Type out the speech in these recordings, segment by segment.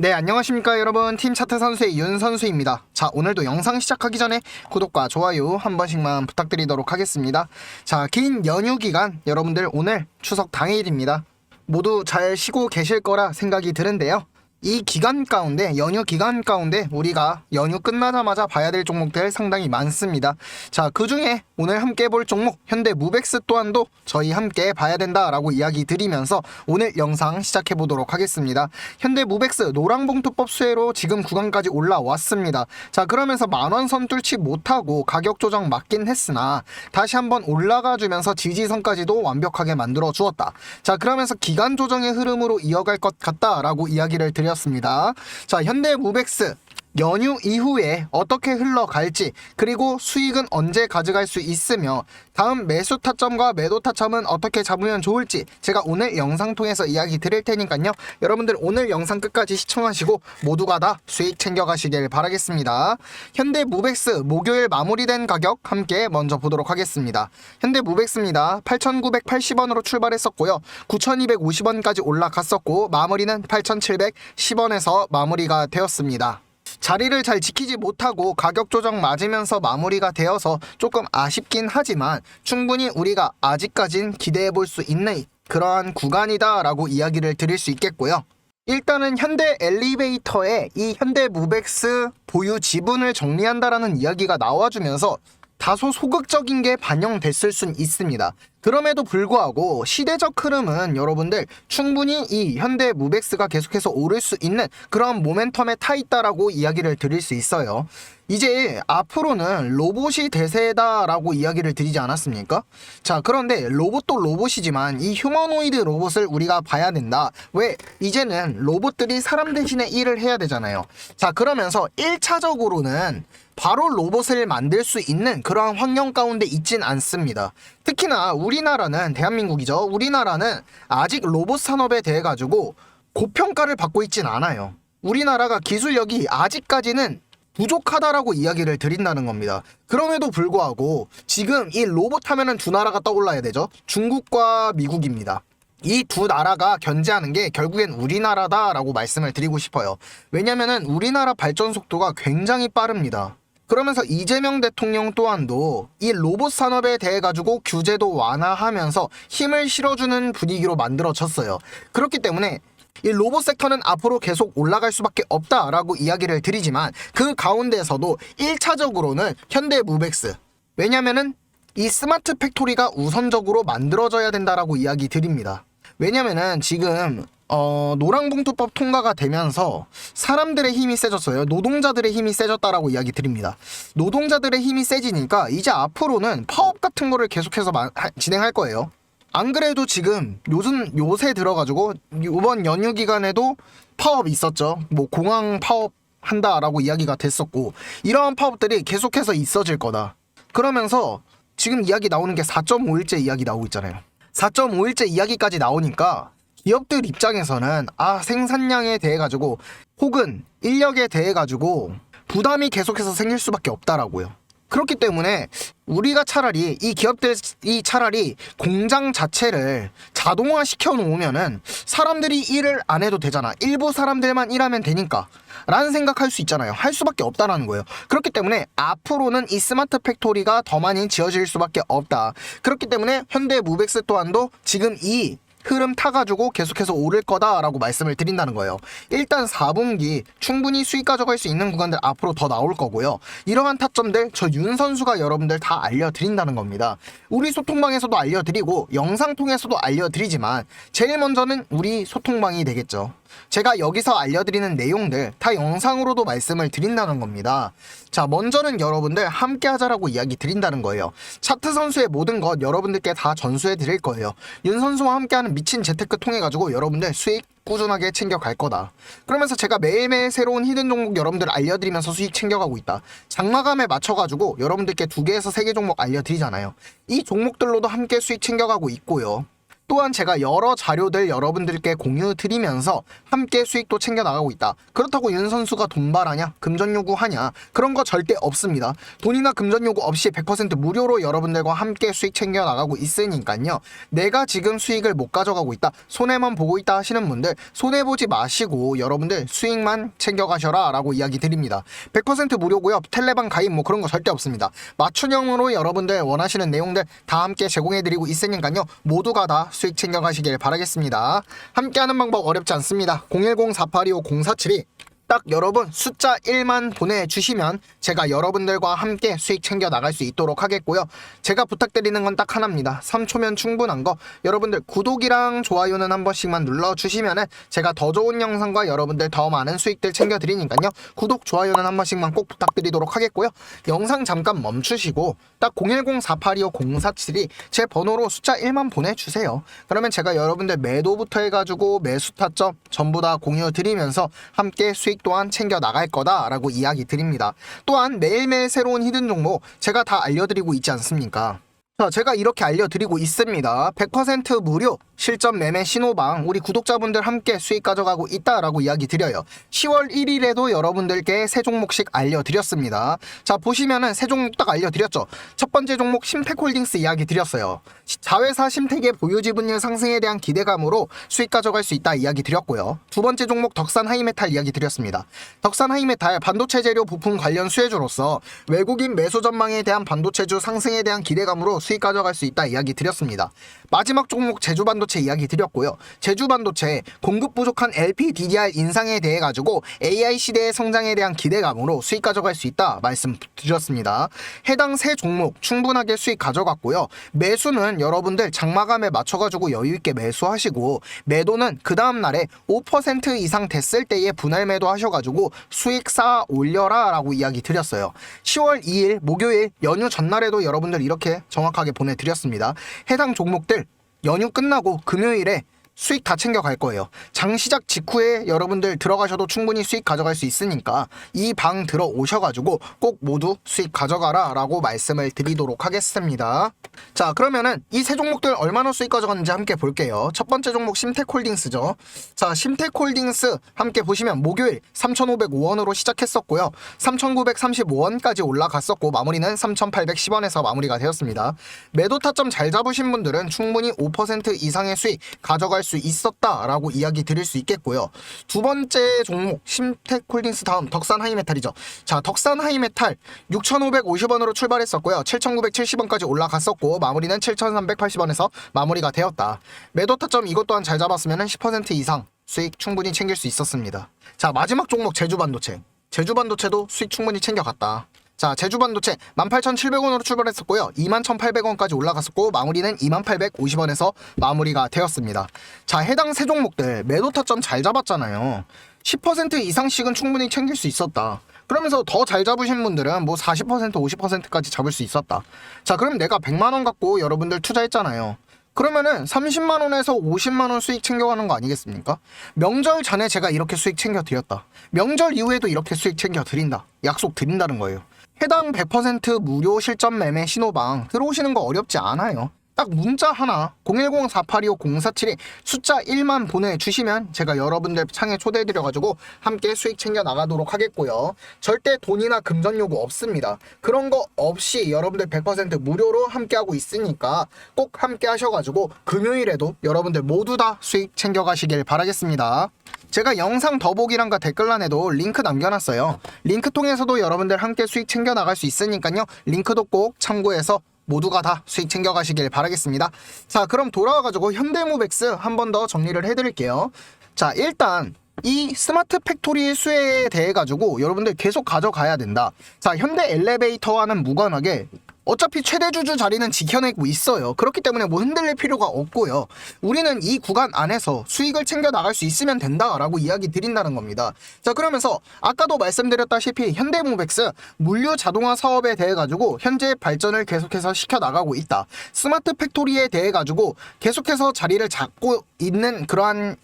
네, 안녕하십니까 여러분. 팀 차트 선수의 윤 선수입니다. 자, 오늘도 영상 시작하기 전에 구독과 좋아요 한 번씩만 부탁드리도록 하겠습니다. 자, 긴 연휴 기간 여러분들 오늘 추석 당일입니다. 모두 잘 쉬고 계실 거라 생각이 드는데요. 이 기간 가운데 연휴 기간 가운데 우리가 연휴 끝나자마자 봐야 될 종목들 상당히 많습니다. 자, 그 중에 오늘 함께 볼 종목 현대 무벡스 또한도 저희 함께 봐야 된다라고 이야기 드리면서 오늘 영상 시작해 보도록 하겠습니다. 현대 무벡스 노랑봉투법 수혜로 지금 구간까지 올라왔습니다. 자, 그러면서 만원 선 뚫지 못하고 가격 조정 맞긴 했으나 다시 한번 올라가 주면서 지지선까지도 완벽하게 만들어 주었다. 자, 그러면서 기간 조정의 흐름으로 이어갈 것 같다라고 이야기를 드렸 습니다. 자, 현대 무벡스 연휴 이후에 어떻게 흘러갈지 그리고 수익은 언제 가져갈 수 있으며 다음 매수 타점과 매도 타점은 어떻게 잡으면 좋을지 제가 오늘 영상 통해서 이야기 드릴 테니까요. 여러분들 오늘 영상 끝까지 시청하시고 모두가 다 수익 챙겨가시길 바라겠습니다. 현대 무벡스 목요일 마무리된 가격 함께 먼저 보도록 하겠습니다. 현대 무벡스입니다. 8,980원으로 출발했었고요. 9,250원까지 올라갔었고 마무리는 8,710원에서 마무리가 되었습니다 자리를 잘 지키지 못하고 가격 조정 맞으면서 마무리가 되어서 조금 아쉽긴 하지만 충분히 우리가 아직까진 기대해 볼 수 있는 그러한 구간이다라고 이야기를 드릴 수 있겠고요. 일단은 현대 엘리베이터에 이 현대 무벡스 보유 지분을 정리한다라는 이야기가 나와주면서 다소 소극적인 게 반영됐을 순 있습니다. 그럼에도 불구하고 시대적 흐름은 여러분들 충분히 이 현대 무벡스가 계속해서 오를 수 있는 그런 모멘텀에 타 있다라고 이야기를 드릴 수 있어요. 이제 앞으로는 로봇이 대세다라고 이야기를 드리지 않았습니까? 자, 그런데 로봇도 로봇이지만 이 휴머노이드 로봇을 우리가 봐야 된다. 왜? 이제는 로봇들이 사람 대신에 일을 해야 되잖아요. 자, 그러면서 1차적으로는 바로 로봇을 만들 수 있는 그러한 환경 가운데 있진 않습니다. 특히나 우리나라는 대한민국이죠. 우리나라는 아직 로봇 산업에 대해 가지고 고평가를 받고 있진 않아요. 우리나라가 기술력이 아직까지는 부족하다라고 이야기를 드린다는 겁니다. 그럼에도 불구하고 지금 이 로봇 하면은 두 나라가 떠올라야 되죠. 중국과 미국입니다. 이 두 나라가 견제하는 게 결국엔 우리나라다라고 말씀을 드리고 싶어요. 왜냐면은 우리나라 발전 속도가 굉장히 빠릅니다. 그러면서 이재명 대통령 또한도 이 로봇 산업에 대해 가지고 규제도 완화하면서 힘을 실어주는 분위기로 만들어졌어요. 그렇기 때문에 이 로봇 섹터는 앞으로 계속 올라갈 수밖에 없다라고 이야기를 드리지만 그 가운데서도 1차적으로는 현대 무벡스 왜냐면은 이 스마트 팩토리가 우선적으로 만들어져야 된다라고 이야기 드립니다. 왜냐면은 지금 어, 노랑봉투법 통과가 되면서 사람들의 힘이 세졌어요. 노동자들의 힘이 세졌다라고 이야기 드립니다. 노동자들의 힘이 세지니까 이제 앞으로는 파업 같은 거를 계속해서 마- 하- 진행할 거예요. 안 그래도 지금 요즘 요새 들어가지고 이번 연휴 기간에도 파업이 있었죠. 뭐 공항 파업 한다라고 이야기가 됐었고 이러한 파업들이 계속해서 있어질 거다. 그러면서 지금 이야기 나오는 게 4.5일째 이야기 나오고 있잖아요. 4.5일째 이야기까지 나오니까 기업들 입장에서는 아 생산량에 대해 가지고 혹은 인력에 대해 가지고 부담이 계속해서 생길 수밖에 없다라고요. 그렇기 때문에 우리가 차라리 이 기업들이 차라리 공장 자체를 자동화 시켜 놓으면은 사람들이 일을 안 해도 되잖아. 일부 사람들만 일하면 되니까. 라는 생각할 수 있잖아요. 할 수밖에 없다라는 거예요. 그렇기 때문에 앞으로는 이 스마트 팩토리가 더 많이 지어질 수밖에 없다. 그렇기 때문에 현대 무벡스 또한도 지금 이 흐름 타가지고 계속해서 오를 거다라고 말씀을 드린다는 거예요. 일단 4분기 충분히 수익 가져갈 수 있는 구간들 앞으로 더 나올 거고요. 이러한 타점들 저 윤 선수가 여러분들 다 알려드린다는 겁니다. 우리 소통방에서도 알려드리고 영상 통해서도 알려드리지만 제일 먼저는 우리 소통방이 되겠죠. 제가 여기서 알려드리는 내용들 다 영상으로도 말씀을 드린다는 겁니다. 자, 먼저는 여러분들 함께 하자라고 이야기 드린다는 거예요. 차트 선수의 모든 것 여러분들께 다 전수해 드릴 거예요. 윤 선수와 함께하는 미친 재테크 통해 가지고 여러분들 수익 꾸준하게 챙겨갈 거다. 그러면서 제가 매일매일 새로운 히든 종목 여러분들 알려드리면서 수익 챙겨가고 있다. 장마감에 맞춰가지고 여러분들께 두 개에서 세 개 종목 알려드리잖아요. 이 종목들로도 함께 수익 챙겨가고 있고요. 또한 제가 여러 자료들 여러분들께 공유 드리면서 함께 수익도 챙겨 나가고 있다. 그렇다고 윤 선수가 돈발하냐? 금전 요구하냐? 그런 거 절대 없습니다. 돈이나 금전 요구 없이 100% 무료로 여러분들과 함께 수익 챙겨 나가고 있으니까요. 내가 지금 수익을 못 가져가고 있다. 손해만 보고 있다 하시는 분들 손해 보지 마시고 여러분들 수익만 챙겨 가셔라라고 이야기 드립니다. 100% 무료고요. 텔레방 가입 뭐 그런 거 절대 없습니다. 맞춤형으로 여러분들 원하시는 내용들 다 함께 제공해 드리고 있으니까요. 모두가 다 수익 챙겨 가시길 바라겠습니다. 함께 하는 방법 어렵지 않습니다. 010-4825-047이 딱 여러분 숫자 1만 보내주시면 제가 여러분들과 함께 수익 챙겨 나갈 수 있도록 하겠고요. 제가 부탁드리는 건 딱 하나입니다. 3초면 충분한 거 여러분들 구독이랑 좋아요는 한 번씩만 눌러주시면 은 제가 더 좋은 영상과 여러분들 더 많은 수익들 챙겨드리니까요. 구독, 좋아요는 한 번씩만 꼭 부탁드리도록 하겠고요. 영상 잠깐 멈추시고 딱 010-4825-047이 제 번호로 숫자 1만 보내주세요. 그러면 제가 여러분들 매도부터 해가지고 매수 타점 전부 다 공유 드리면서 함께 또한 챙겨 나갈 거다라고 이야기 드립니다. 또한 매일매일 새로운 히든 종목 제가 다 알려드리고 있지 않습니까? 자, 제가 이렇게 알려드리고 있습니다. 100% 무료 실전 매매 신호방 우리 구독자분들 함께 수익 가져가고 있다라고 이야기 드려요. 10월 1일에도 여러분들께 세 종목씩 알려드렸습니다. 자, 보시면은 세 종목 딱 알려드렸죠. 첫 번째 종목 심텍홀딩스 이야기 드렸어요. 자회사 심텍의 보유 지분율 상승에 대한 기대감으로 수익 가져갈 수 있다 이야기 드렸고요. 두 번째 종목 덕산 하이메탈 이야기 드렸습니다. 덕산 하이메탈 반도체 재료 부품 관련 수혜주로서 외국인 매수 전망에 대한 반도체주 상승에 대한 기대감으로 수익 가져갈 수 있다 이야기 드렸습니다. 마지막 종목 제주 반도체 이야기 드렸고요. 제주 반도체 공급 부족한 LP DDR 인상에 대해 가지고 AI 시대의 성장에 대한 기대감으로 수익 가져갈 수 있다 말씀드렸습니다. 해당 세 종목 충분하게 수익 가져갔고요. 매수는 여러분들 장마감에 맞춰가지고 여유 있게 매수하시고 매도는 그 다음 날에 5% 이상 됐을 때에 분할 매도 하셔가지고 수익 쌓아 올려라라고 이야기 드렸어요. 10월 2일 목요일 연휴 전날에도 여러분들 이렇게 정확 하게 보내드렸습니다. 해당 종목들 연휴 끝나고 금요일에 수익 다 챙겨 갈 거예요. 장 시작 직후에 여러분들 들어가셔도 충분히 수익 가져갈 수 있으니까 이 방 들어오셔가지고 꼭 모두 수익 가져가라 라고 말씀을 드리도록 하겠습니다. 자, 그러면은 이 세 종목들 얼마나 수익 가져갔는지 함께 볼게요. 첫 번째 종목 심텍홀딩스죠. 자, 심텍홀딩스 함께 보시면 목요일 3,505원으로 시작했었고요. 3,935원까지 올라갔었고 마무리는 3,810원에서 마무리가 되었습니다. 매도 타점 잘 잡으신 분들은 충분히 5% 이상의 수익 가져갈 수 있었다라고 이야기 드릴 수 있겠고요. 두 번째 종목 심텍홀딩스 다음 덕산 하이메탈이죠. 자, 덕산 하이메탈 6,550원으로 출발했었고요. 7,970원까지 올라갔었고 마무리는 7,380원에서 마무리가 되었다. 매도 타점 이것 또한 잘 잡았으면 10% 이상 수익 충분히 챙길 수 있었습니다. 자, 마지막 종목 제주 반도체. 제주 반도체도 수익 충분히 챙겨갔다. 자, 제주 반도체 18,700원으로 출발했었고요. 21,800원까지 올라갔었고 마무리는 2850원에서 마무리가 되었습니다. 자, 해당 세 종목들 매도 타점 잘 잡았잖아요. 10% 이상씩은 충분히 챙길 수 있었다. 그러면서 더 잘 잡으신 분들은 뭐 40% 50%까지 잡을 수 있었다. 자, 그럼 내가 100만 원 갖고 여러분들 투자했잖아요. 그러면은 30만 원에서 50만 원 수익 챙겨가는 거 아니겠습니까? 명절 전에 제가 이렇게 수익 챙겨 드렸다. 명절 이후에도 이렇게 수익 챙겨 드린다. 약속 드린다는 거예요. 해당 100% 무료 실전 매매 신호방 들어오시는 거 어렵지 않아요. 딱 문자 하나 010-4825-047에 숫자 1만 보내주시면 제가 여러분들 창에 초대해드려가지고 함께 수익 챙겨 나가도록 하겠고요. 절대 돈이나 금전 요구 없습니다. 그런 거 없이 여러분들 100% 무료로 함께하고 있으니까 꼭 함께 하셔가지고 금요일에도 여러분들 모두 다 수익 챙겨가시길 바라겠습니다. 제가 영상 더보기란과 댓글란에도 링크 남겨놨어요. 링크 통해서도 여러분들 함께 수익 챙겨 나갈 수 있으니까요. 링크도 꼭 참고해서 모두가 다 수익 챙겨가시길 바라겠습니다. 자, 그럼 돌아와가지고 현대무백스 한 번 더 정리를 해드릴게요. 자, 일단 이 스마트 팩토리의 수혜에 대해 가지고 여러분들 계속 가져가야 된다. 자, 현대 엘리베이터와는 무관하게 어차피 최대 주주 자리는 지켜내고 있어요. 그렇기 때문에 뭐 흔들릴 필요가 없고요. 우리는 이 구간 안에서 수익을 챙겨 나갈 수 있으면 된다라고 이야기 드린다는 겁니다. 자, 그러면서 아까도 말씀드렸다시피 현대모백스 물류 자동화 사업에 대해 가지고 현재 발전을 계속해서 시켜 나가고 있다. 스마트 팩토리에 대해 가지고 계속해서 자리를 잡고 있는 그러한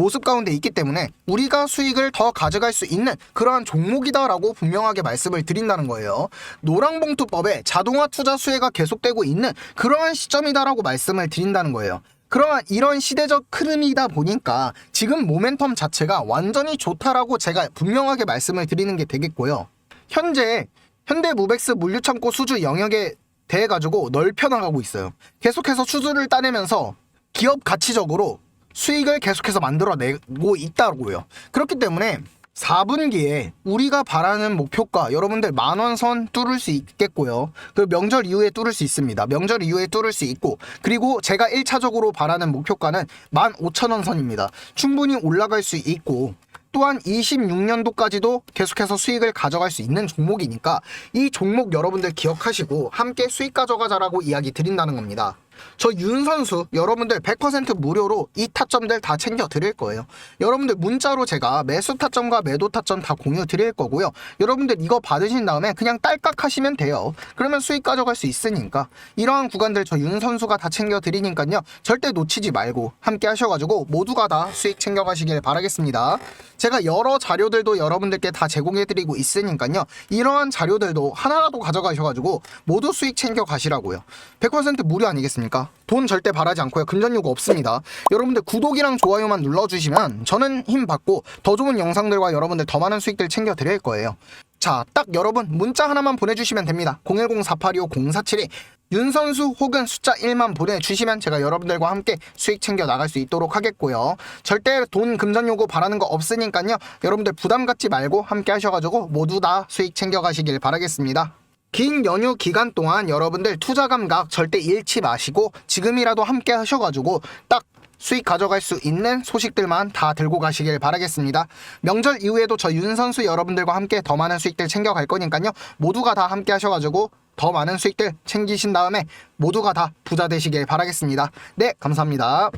모습 가운데 있기 때문에 우리가 수익을 더 가져갈 수 있는 그러한 종목이다라고 분명하게 말씀을 드린다는 거예요. 노랑봉투법에 자동화 투자 수혜가 계속되고 있는 그러한 시점이다라고 말씀을 드린다는 거예요. 그러면 이런 시대적 흐름이다 보니까 지금 모멘텀 자체가 완전히 좋다라고 제가 분명하게 말씀을 드리는 게 되겠고요. 현재 현대 무백스 물류창고 수주 영역에 대해 가지고 넓혀 나가고 있어요. 계속해서 수주를 따내면서 기업 가치적으로 수익을 계속해서 만들어내고 있다고요. 그렇기 때문에 4분기에 우리가 바라는 목표가 여러분들 만원 선 뚫을 수 있겠고요. 그 명절 이후에 뚫을 수 있습니다. 명절 이후에 뚫을 수 있고 그리고 제가 1차적으로 바라는 목표가는 15,000원 선입니다. 충분히 올라갈 수 있고 또한 26년도까지도 계속해서 수익을 가져갈 수 있는 종목이니까 이 종목 여러분들 기억하시고 함께 수익 가져가자라고 이야기 드린다는 겁니다. 저 윤 선수 여러분들 100% 무료로 이 타점들 다 챙겨 드릴 거예요. 여러분들 문자로 제가 매수 타점과 매도 타점 다 공유 드릴 거고요. 여러분들 이거 받으신 다음에 그냥 딸깍 하시면 돼요. 그러면 수익 가져갈 수 있으니까 이러한 구간들 저 윤 선수가 다 챙겨 드리니까요. 절대 놓치지 말고 함께 하셔가지고 모두가 다 수익 챙겨 가시길 바라겠습니다. 제가 여러 자료들도 여러분들께 다 제공해 드리고 있으니까요. 이러한 자료들도 하나라도 가져가셔가지고 모두 수익 챙겨 가시라고요. 100% 무료 아니겠 습니까? 돈 절대 바라지 않고요. 금전 요구 없습니다. 여러분들 구독이랑 좋아요만 눌러주시면 저는 힘 받고 더 좋은 영상들과 여러분들 더 많은 수익들 챙겨 드릴 거예요. 자, 딱 여러분 문자 하나만 보내주시면 됩니다. 010-4825-0472 윤선수 혹은 숫자 1만 보내주시면 제가 여러분들과 함께 수익 챙겨 나갈 수 있도록 하겠고요. 절대 돈 금전 요구 바라는 거 없으니까요. 여러분들 부담 갖지 말고 함께 하셔가지고 모두 다 수익 챙겨 가시길 바라겠습니다. 긴 연휴 기간 동안 여러분들 투자 감각 절대 잃지 마시고 지금이라도 함께 하셔가지고 딱 수익 가져갈 수 있는 소식들만 다 들고 가시길 바라겠습니다. 명절 이후에도 저 윤 선수 여러분들과 함께 더 많은 수익들 챙겨갈 거니까요. 모두가 다 함께 하셔가지고 더 많은 수익들 챙기신 다음에 모두가 다 부자 되시길 바라겠습니다. 네, 감사합니다.